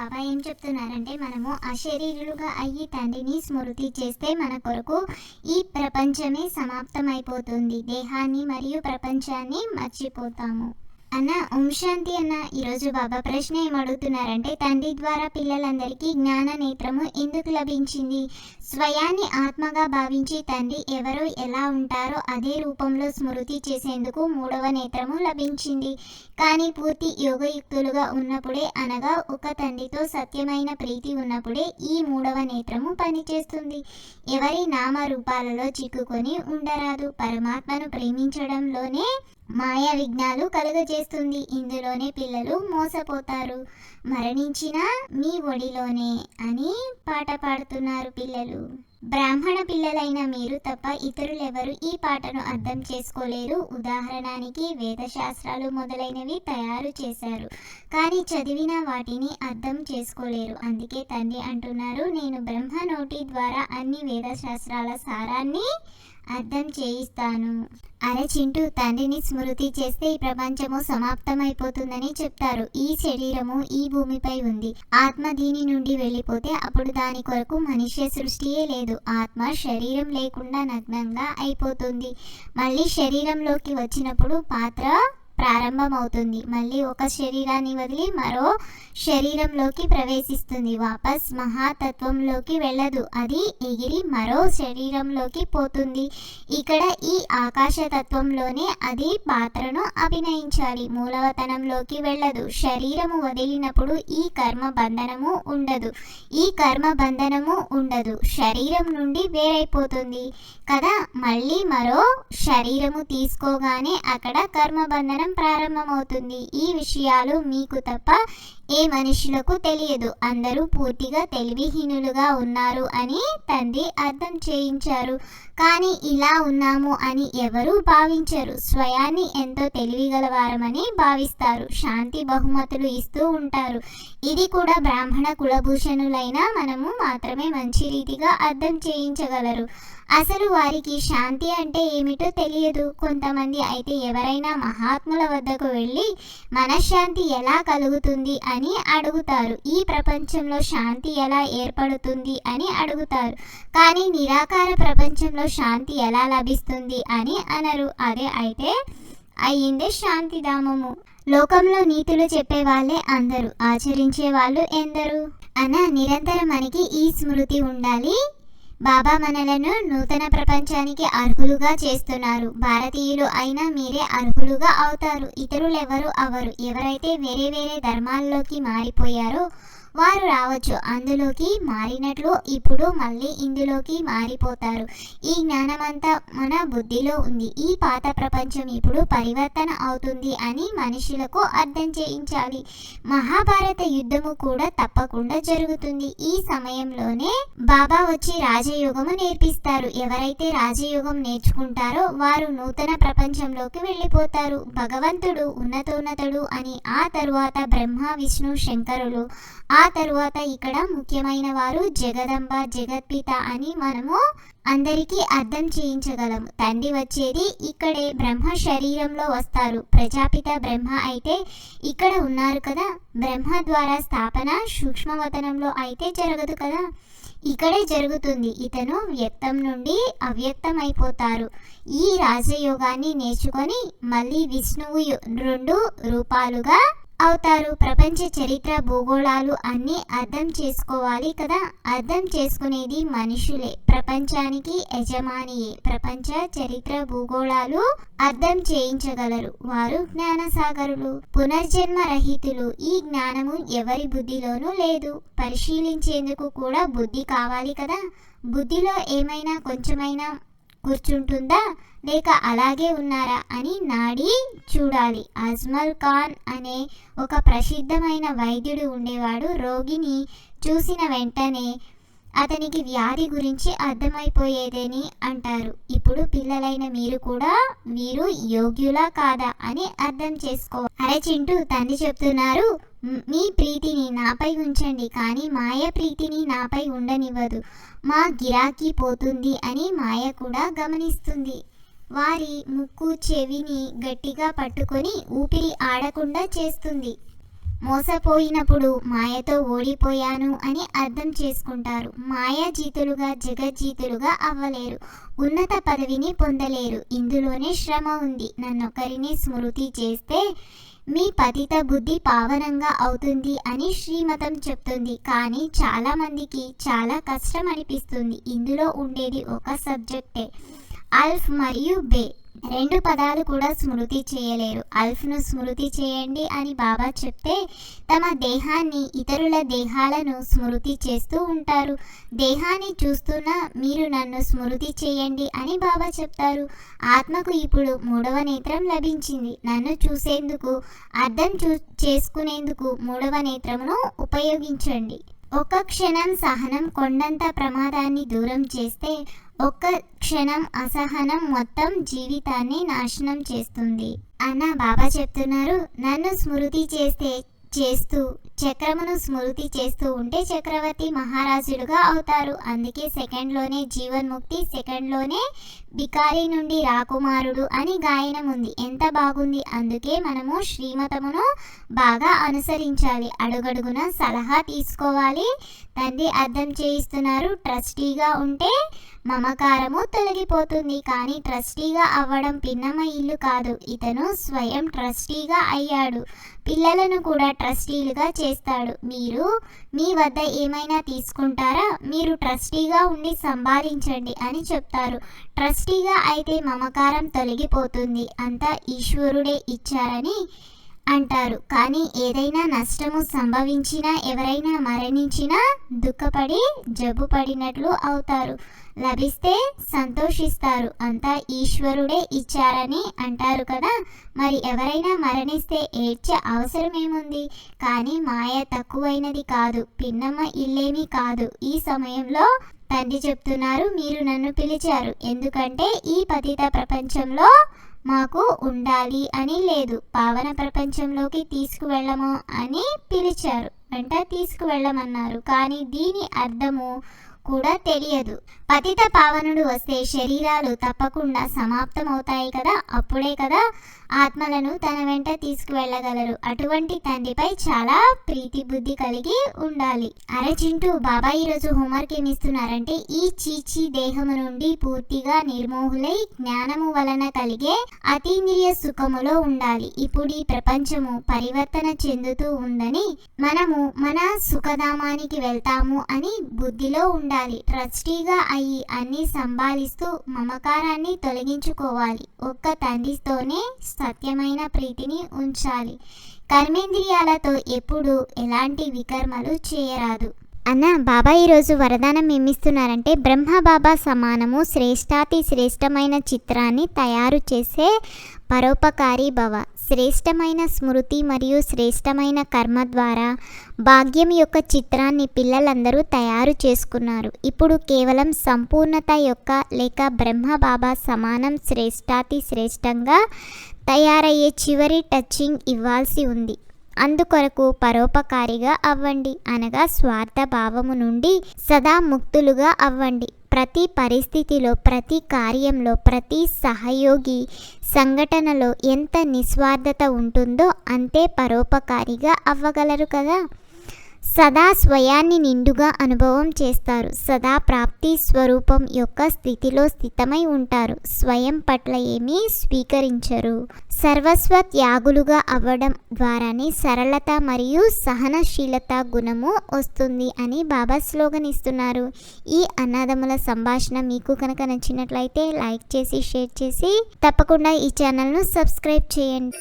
బాబా ఏం చెప్తున్నారంటే మనము అశరీరులుగా అయ్యి తండ్రిని స్మృతి చేస్తే మన కొరకు ఈ ప్రపంచమే సమాప్తమైపోతుంది. దేహాన్ని మరియు ప్రపంచాన్ని మర్చిపోతాము. అన్న ఓం శాంతి అన్న. ఈరోజు బాబా ప్రశ్న ఏమడుగుతున్నారంటే తండ్రి ద్వారా పిల్లలందరికీ జ్ఞాన నేత్రము ఎందుకు లభించింది? స్వయాన్ని ఆత్మగా భావించి తండ్రి ఎవరు ఎలా ఉంటారో అదే రూపంలో స్మృతి చేసేందుకు మూడవ నేత్రము లభించింది. కానీ పూర్తి యోగయుక్తులుగా ఉన్నప్పుడే అనగా ఒక తండ్రితో సత్యమైన ప్రీతి ఉన్నప్పుడే ఈ మూడవ నేత్రము పనిచేస్తుంది. ఎవరి నామ రూపాలలో చిక్కుకొని ఉండరాదు. పరమాత్మను ప్రేమించడంలోనే మాయా విఘ్నాలు కలుగజేస్తుంది. ఇందులోనే పిల్లలు మోసపోతారు. మరణించిన మీ ఒడిలోనే అని పాట పాడుతున్నారు పిల్లలు. బ్రాహ్మణ పిల్లలైన మీరు తప్ప ఇతరులెవరు ఈ పాటను అర్థం చేసుకోలేరు. ఉదాహరణకి వేదశాస్త్రాలు మొదలైనవి తయారు చేశారు. కానీ చదివిన వాటిని అర్థం చేసుకోలేరు. అందుకే తండ్రి అంటున్నారు నేను బ్రహ్మ నోటి ద్వారా అన్ని వేదశాస్త్రాల సారాన్ని అర్థం చేయిస్తాను. అరే చింటూ తండ్రిని స్మృతి చేస్తే ఈ ప్రపంచము సమాప్తమైపోతుందని చెప్తారు. ఈ శరీరము ఈ భూమిపై ఉంది. ఆత్మ దీని నుండి వెళ్ళిపోతే అప్పుడు దాని కొరకు మనుష్య సృష్టియే లేదు. ఆత్మ శరీరం లేకుండా నగ్నంగా అయిపోతుంది. మళ్ళీ శరీరంలోకి వచ్చినప్పుడు పాత్ర ప్రారంభమవుతుంది. మళ్ళీ ఒక శరీరాన్ని వదిలి మరో శరీరంలోకి ప్రవేశిస్తుంది. వాపస్ మహాతత్వంలోకి వెళ్ళదు. అది ఎగిరి మరో శరీరంలోకి పోతుంది. ఇక్కడ ఈ ఆకాశ తత్వంలోనే అది పాత్రను అభినయించాలి. మూలవతనంలోకి వెళ్ళదు. శరీరము వదిలినప్పుడు ఈ కర్మ బంధనము ఉండదు. ఈ కర్మ బంధనము ఉండదు. శరీరం నుండి వేరైపోతుంది. కదా? మళ్ళీ మరో శరీరము తీసుకోగానే అక్కడ కర్మ బంధనం ప్రారంభమవుతుంది. ఈ విషయాలు మీకు తప్ప ఏ మనుషులకు తెలియదు. అందరూ పూర్తిగా తెలివిహీనులుగా ఉన్నారు అని తండ్రి అర్థం చేయించారు. కానీ ఇలా ఉన్నాము అని ఎవరూ భావించరు. స్వయాన్ని ఎంతో తెలివిగలవారమని భావిస్తారు. శాంతి బహుమతులు ఇస్తూ ఉంటారు. ఇది కూడా బ్రాహ్మణ కులభూషణులైన మనము మాత్రమే మంచి రీతిగా అర్థం చేయించగలరు. అసలు వారికి శాంతి అంటే ఏమిటో తెలియదు. కొంతమంది అయితే ఎవరైనా మహాత్ముల వద్దకు వెళ్ళి మనశ్శాంతి ఎలా కలుగుతుంది అని అని అడుగుతారు. ఈ ప్రపంచంలో శాంతి ఎలా ఏర్పడుతుంది అని అడుగుతారు. కానీ నిరాకార ప్రపంచంలో శాంతి ఎలా లభిస్తుంది అని అనరు. అదే అయితే అయ్యిందే శాంతిధామము. లోకంలో నీతులు చెప్పే వాళ్ళే అందరూ. ఆచరించే వాళ్ళు ఎందరు? అన్న నిరంతరం మనకి ఈ స్మృతి ఉండాలి. బాబా మనలను నూతన ప్రపంచానికి అర్హులుగా చేస్తున్నారు. భారతీయులు అయినా మీరే అర్హులుగా అవుతారు. ఇతరులెవరు అవరు. ఎవరైతే వేరే వేరే ధర్మాల్లోకి మారిపోయారో వారు రావచ్చు. అందులోకి మారినట్లు ఇప్పుడు మళ్ళీ ఇందులోకి మారిపోతారు. ఈ జ్ఞానమంతా మన బుద్ధిలో ఉంది. ఈ పాత ప్రపంచం ఇప్పుడు పరివర్తన అవుతుంది అని మనుషులకు అర్థం చేయించాలి. మహాభారత యుద్ధము కూడా తప్పకుండా జరుగుతుంది. ఈ సమయంలోనే బాబా వచ్చి రాజయోగము నేర్పిస్తారు. ఎవరైతే రాజయోగం నేర్చుకుంటారో వారు నూతన ప్రపంచంలోకి వెళ్ళిపోతారు. భగవంతుడు ఉన్నతోన్నతుడు అని ఆ తరువాత బ్రహ్మ విష్ణు శంకరులు ఆ ఆ తరువాత ఇక్కడ ముఖ్యమైన వారు జగదంబ జగత్పిత అని మనము అందరికీ అర్థం చేయించగలము. తండ్రి వచ్చేది ఇక్కడే బ్రహ్మ శరీరంలో వస్తారు. ప్రజాపిత బ్రహ్మ అయితే ఇక్కడ ఉన్నారు కదా. బ్రహ్మ ద్వారా స్థాపన సూక్ష్మవతనంలో అయితే జరగదు కదా. ఇక్కడే జరుగుతుంది. ఇతను వ్యక్తం నుండి అవ్యక్తం అయిపోతారు ఈ రాజయోగాన్ని నేర్చుకొని మళ్ళీ విష్ణువు రెండు రూపాలుగా అవుతారు ప్రపంచ చరిత్ర భూగోళాలు అన్నీ అర్థం చేసుకోవాలి కదా? అర్థం చేసుకునేది మనుషులే. ప్రపంచానికి యజమానియే. ప్రపంచ చరిత్ర భూగోళాలు అర్థం చేయించగలరు. వారు జ్ఞానసాగరులు పునర్జన్మ రహితులు. ఈ జ్ఞానము ఎవరి బుద్ధిలోనూ లేదు. పరిశీలించేందుకు కూడా బుద్ధి కావాలి కదా? బుద్ధిలో ఏమైనా కొంచెమైనా కూర్చుంటుందా? లేక అలాగే ఉన్నారా అని నాడి చూడాలి. అజ్మల్ ఖాన్ అనే ఒక ప్రసిద్ధమైన వైద్యుడు ఉండేవాడు. రోగిని చూసిన వెంటనే అతనికి వ్యాధి గురించి అర్థమైపోయేదని అంటారు. ఇప్పుడు పిల్లలైన మీరు కూడా వీరు యోగ్యులా కాదా అని అర్థం చేసుకో. అరే చింటూ తండ్రి చెప్తున్నారు మీ ప్రీతిని నాపై ఉంచండి కానీ మాయ ప్రీతిని నాపై ఉండనివ్వదు. మా గిరాకీ పోతుంది అని మాయ కూడా గమనిస్తుంది. వారి ముక్కు చెవిని గట్టిగా పట్టుకొని ఊపిరి ఆడకుండా చేస్తుంది. మోసపోయినప్పుడు మాయతో ఓడిపోయాను అని అర్థం చేసుకుంటారు. మాయాజీతులుగా జగజ్జీతులుగా అవ్వలేరు. ఉన్నత పదవిని పొందలేరు. ఇందులోనే శ్రమ ఉంది. నన్నొకరిని స్మృతి చేస్తే మీ పతిత బుద్ధి పావనంగా అవుతుంది అని శ్రీమతం చెప్తుంది. కానీ చాలా మందికి చాలా కష్టం అనిపిస్తుంది ఇందులో ఉండేది ఒక సబ్జెక్టే. అల్ఫ్ మరియు బే. రెండు పదాలు కూడా స్మృతి చేయలేరు. అల్ఫ్ను స్మృతి చేయండి అని బాబా చెప్తే తమ దేహాన్ని ఇతరుల దేహాలను స్మృతి చేస్తూ ఉంటారు. దేహాన్ని చూస్తున్నా మీరు నన్ను స్మృతి చేయండి అని బాబా చెప్తారు. ఆత్మకు ఇప్పుడు మూడవ నేత్రం లభించింది. నన్ను చూసేందుకు అర్థం చూ చేసుకునేందుకు మూడవ నేత్రమును ఉపయోగించండి. ఒక క్షణం సహనం కొండంత ప్రమాదాన్ని దూరం చేస్తే ఒక్క క్షణం అసహనం మొత్తం జీవితాన్ని నాశనం చేస్తుంది. అన్న బాబా చెప్తున్నారు నన్ను స్మృతి చేస్తే చేస్తూ చక్రమును స్మృతి చేస్తూ ఉంటే చక్రవర్తి మహారాజులుగా అవుతారు. అందుకే సెకండ్లోనే జీవన్ముక్తి సెకండ్లోనే బికారి నుండి రాకుమారుడు అని గాయనం ఉంది. ఎంత బాగుంది? అందుకే మనము శ్రీమతమును బాగా అనుసరించాలి. అడుగడుగున సలహా తీసుకోవాలి. తండ్రి అర్థం చేయిస్తున్నారు. ట్రస్టీగా ఉంటే మమకారము తొలగిపోతుంది. కానీ ట్రస్టీగా అవ్వడం పిన్నమ్మ ఇల్లు కాదు. ఇతను స్వయం ట్రస్టీగా అయ్యాడు. పిల్లలను కూడా ట్రస్టీలుగా చేస్తాడు. మీరు మీ వద్ద ఏమైనా తీసుకుంటారా? మీరు ట్రస్టీగా ఉండి సంపాదించండి అని చెప్తారు. ట్రస్టీగా అయితే మమకారం తొలగిపోతుంది. అంతా ఈశ్వరుడే ఇచ్చారని అంటారు. కానీ ఏదైనా నష్టము సంభవించినా ఎవరైనా మరణించినా దుఃఖపడి జబ్బు పడినట్లు అవుతారు. లభిస్తే సంతోషిస్తారు. అంతా ఈశ్వరుడే ఇచ్చారని అంటారు కదా? మరి ఎవరైనా మరణిస్తే ఏడ్చే అవసరం ఏముంది కానీ మాయ తక్కువైనది కాదు పిన్నమ్మ ఇల్లేమీ కాదు. ఈ సమయంలో తండ్రి చెప్తున్నారు మీరు నన్ను పిలిచారు. ఎందుకంటే ఈ పతిత ప్రపంచంలో మాకు ఉండాలి అని లేదు. పావన ప్రపంచంలోకి తీసుకువెళ్ళము అని పిలిచారు. వెంట తీసుకువెళ్ళమన్నారు. కానీ దీని అర్థము కూడా తెలియదు. పతిత పావనుడు వస్తే శరీరాలు తప్పకుండా సమాప్తమవుతాయి కదా? అప్పుడే కదా ఆత్మలను తన వెంట తీసుకువెళ్ళగలరు. అటువంటి తండ్రిపై చాలా ప్రీతి బుద్ధి కలిగి ఉండాలి. అరే చింటూ బాబా ఈరోజు హోంవర్క్ ఏమిస్తున్నారంటే ఈ చీచి దేహము నుండి పూర్తిగా నిర్మోహులై జ్ఞానము వలన కలిగే అతీంద్రియ సుఖములో ఉండాలి. ఇప్పుడు ఈ ప్రపంచము పరివర్తన చెందుతూ ఉందని మనము మన సుఖధామానికి వెళ్తాము అని బుద్ధిలో ఉండాలి. ట్రస్టీగా అయ్యి అన్ని సంభాలిస్తూ మమకారాన్ని తొలగించుకోవాలి. ఒక్క తండ్రితోనే సత్యమైన ప్రీతిని ఉంచాలి. కర్మేంద్రియాలతో ఎప్పుడు ఎలాంటి వికర్మలు చేయరాదు. అన్న బాబా ఈరోజు వరదానం ఏమిస్తున్నారంటే బ్రహ్మ బాబా సమానము శ్రేష్టాతి శ్రేష్టమైన చిత్రాన్ని తయారు చేసే పరోపకారి భవ. శ్రేష్టమైన స్మృతి మరియు శ్రేష్టమైన కర్మ ద్వారా భాగ్యం యొక్క చిత్రాన్ని పిల్లలందరూ తయారు చేసుకున్నారు. ఇప్పుడు కేవలం సంపూర్ణత యొక్క లేక బ్రహ్మ బాబా సమానం శ్రేష్టాతి శ్రేష్టంగా తయారయ్యే చివరి టచింగ్ ఇవ్వాల్సి ఉంది. అందుకొరకు పరోపకారిగా అవ్వండి. అనగా స్వార్థ భావము నుండి సదా ముక్తులుగా అవ్వండి. ప్రతి పరిస్థితిలో ప్రతి కార్యంలో ప్రతి సహయోగి సంఘటనలో ఎంత నిస్వార్థత ఉంటుందో అంతే పరోపకారిగా అవ్వగలరు కదా? సదా స్వయాన్ని నిండుగా అనుభవం చేస్తారు. సదా ప్రాప్తి స్వరూపం యొక్క స్థితిలో స్థితమై ఉంటారు. స్వయం పట్ల ఏమీ స్వీకరించరు. సర్వస్వ త్యాగులుగా అవ్వడం ద్వారానే సరళత మరియు సహనశీలత గుణము వస్తుంది అని బాబా స్లోగన్ ఇస్తున్నారు. ఈ అన్నదముల సంభాషణ మీకు కనుక నచ్చినట్లయితే లైక్ చేసి షేర్ చేసి తప్పకుండా ఈ ఛానల్ను సబ్స్క్రైబ్ చేయండి.